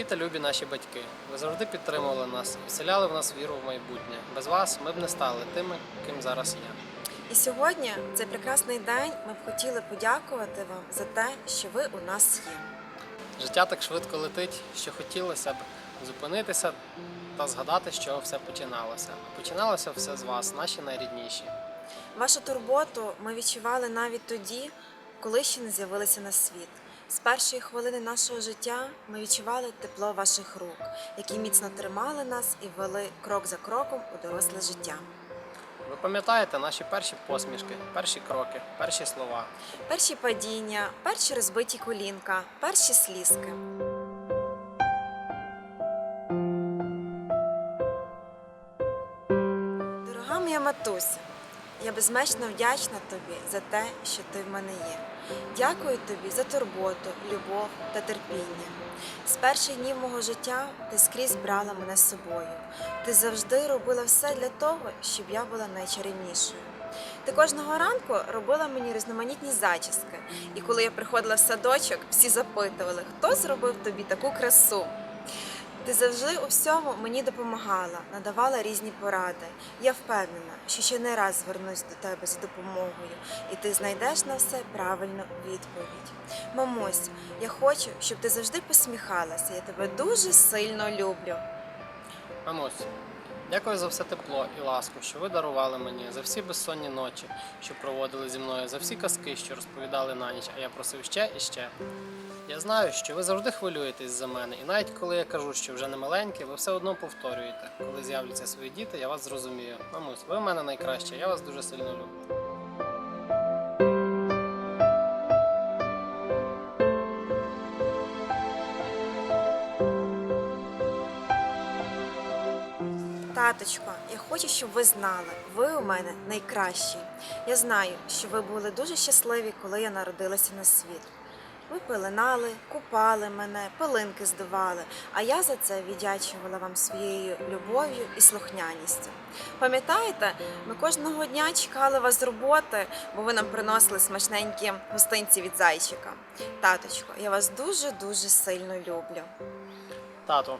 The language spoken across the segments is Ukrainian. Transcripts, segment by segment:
Дорогі та любі наші батьки, ви завжди підтримували нас і вселяли в нас віру в майбутнє. Без вас ми б не стали тими, ким зараз є. І сьогодні, в цей прекрасний день, ми б хотіли подякувати вам за те, що ви у нас є. Життя так швидко летить, що хотілося б зупинитися та згадати, з чого все починалося. Починалося все з вас, наші найрідніші. Вашу турботу ми відчували навіть тоді, коли ще не з'явилися на світ. З першої хвилини нашого життя ми відчували тепло ваших рук, які міцно тримали нас і вели крок за кроком у доросле життя. Ви пам'ятаєте наші перші посмішки, перші кроки, перші слова. Перші падіння, перші розбиті колінка, перші слізки. Дорога моя матуся, я безмежно вдячна тобі за те, що ти в мене є. Дякую тобі за турботу, любов та терпіння. З перших днів мого життя ти скрізь брала мене з собою. Ти завжди робила все для того, щоб я була найчарівнішою. Ти кожного ранку робила мені різноманітні зачіски. І коли я приходила в садочок, всі запитували, хто зробив тобі таку красу. Ти завжди у всьому мені допомагала, надавала різні поради. Я впевнена, що ще не раз звернусь до тебе за допомогою, і ти знайдеш на все правильну відповідь. Мамусь, я хочу, щоб ти завжди посміхалася. Я тебе дуже сильно люблю. Мамусь, дякую за все тепло і ласку, що ви дарували мені, за всі безсонні ночі, що проводили зі мною, за всі казки, що розповідали на ніч, а я просив ще і ще. Я знаю, що ви завжди хвилюєтесь за мене, і навіть коли я кажу, що вже не маленькі, ви все одно повторюєте. Коли з'являться свої діти, я вас зрозумію. Мамусь, ви в мене найкраща, я вас дуже сильно люблю. Таточко, я хочу, щоб ви знали, ви у мене найкращі. Я знаю, що ви були дуже щасливі, коли я народилася на світ. Ви пеленали, купали мене, пилинки здували, а я за це віддячувала вам своєю любов'ю і слухняністю. Пам'ятаєте, ми кожного дня чекали вас з роботи, бо ви нам приносили смачненькі гостинці від зайчика. Таточко, я вас дуже дуже сильно люблю. Тато,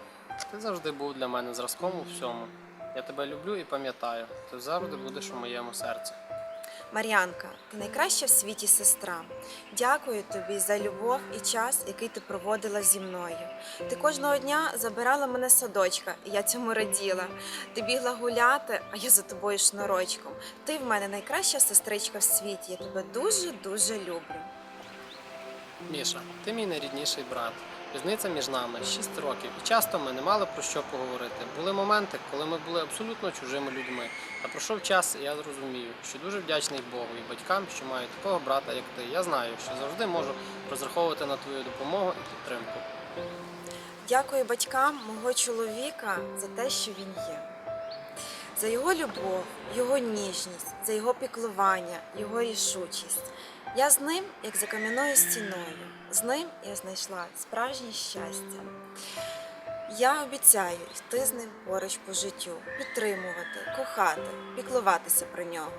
ти завжди був для мене зразком у всьому. Я тебе люблю і пам'ятаю. Ти завжди будеш у моєму серці. Мар'янка, ти найкраща в світі сестра. Дякую тобі за любов і час, який ти проводила зі мною. Ти кожного дня забирала мене з садочка, і я цьому раділа. Ти бігла гуляти, а я за тобою шнурочком. Ти в мене найкраща сестричка в світі. Я тебе дуже дуже люблю. Міша, ти мій найрідніший брат. Різниця між нами 6 років, і часто ми не мали про що поговорити. Були моменти, коли ми були абсолютно чужими людьми. Та пройшов час, і я зрозумію, що дуже вдячний Богу і батькам, що мають такого брата, як ти. Я знаю, що завжди можу розраховувати на твою допомогу і підтримку. Дякую батькам мого чоловіка за те, що він є. За його любов, його ніжність, за його піклування, його рішучість. Я з ним, як за кам'яною стіною. З ним я знайшла справжнє щастя. Я обіцяю йти з ним поруч по життю, підтримувати, кохати, піклуватися про нього.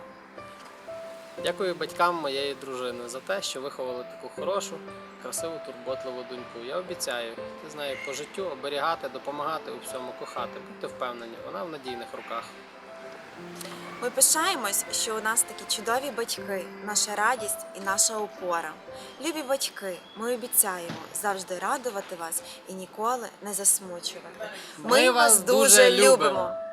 Дякую батькам моєї дружини за те, що виховали таку хорошу, красиву, турботливу доньку. Я обіцяю, ти з нею по життю оберігати, допомагати у всьому, кохати. Будьте впевнені, вона в надійних руках. Ми пишаємось, що у нас такі чудові батьки, наша радість і наша опора. Любі батьки, ми обіцяємо завжди радувати вас і ніколи не засмучувати. Ми вас дуже любимо!